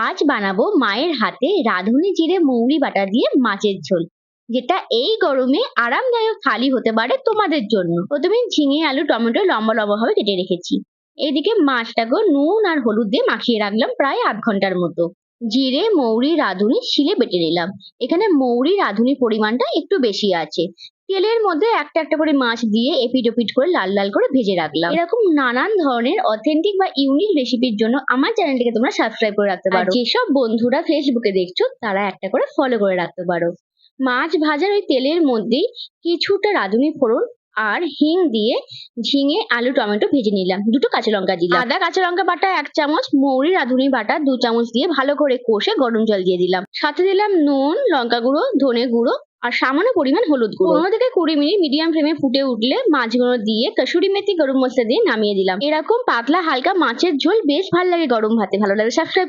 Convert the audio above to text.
আজ বানাবো মায়ের হাতে রাঁধুনি জিরে মৌরি বাটা দিয়ে মাছের ঝোল, যেটা এই গরমে আরামদায়ক থালি হতে পারে তোমাদের জন্য। প্রথমে ঝিঙে, আলু, টমেটো, লম্বা লম্বা ভাবে কেটে রেখেছি। এইদিকে মাছটাকে নুন আর হলুদ দিয়ে মাখিয়ে রাখলাম প্রায় আধ ঘণ্টার মতো। জিরে, মৌরি, রাঁধুনি শিলে বেটে নিলাম। এখানে মৌরি, রাঁধুনির পরিমাণটা একটু বেশি আছে। তেলের মধ্যে একটা একটা করে মাছ দিয়ে এপিট ওপিট করে লাল লাল করে ভেজে রাখলাম। এরকম নানান ধরনের অথেন্টিক বা ইউনিক রেসিপির জন্য আমার চ্যানেলটিকে তোমরা সাবস্ক্রাইব করে রাখতে পারো। যেসব বন্ধুরা ফেসবুকে দেখছ তারা একটা করে ফলো করে রাখতে পারো। মাছ ভাজার ওই তেলের মধ্যেই কিছুটা রাঁধুনি ফোড়ন আর হিং দিয়ে ঝিঙে আলু টমেটো ভেজে নিলাম। দুটো কাঁচা লঙ্কা দিলাম। আদা কাঁচা লঙ্কা বাটা এক চামচ মৌরি রাঁধুনি বাটা দু চামচ দিয়ে ভালো করে কষে গরম জল দিয়ে দিলাম। সাথে দিলাম নুন লঙ্কা গুঁড়ো ধনে গুঁড়ো আর সামান্য পরিমাণ হলুদ গুঁড়ো। পনেরো থেকে কুড়ি মিনিট মিডিয়াম ফ্লেমে ফুটে উঠলে মাছগুলো দিয়ে কসুরি মেথি গরম মশলা দিয়ে নামিয়ে দিলাম। এরকম পাতলা হালকা মাছের ঝোল বেশ ভালো লাগে গরম ভাতে। ভালো লাগে। সাবস্ক্রাইব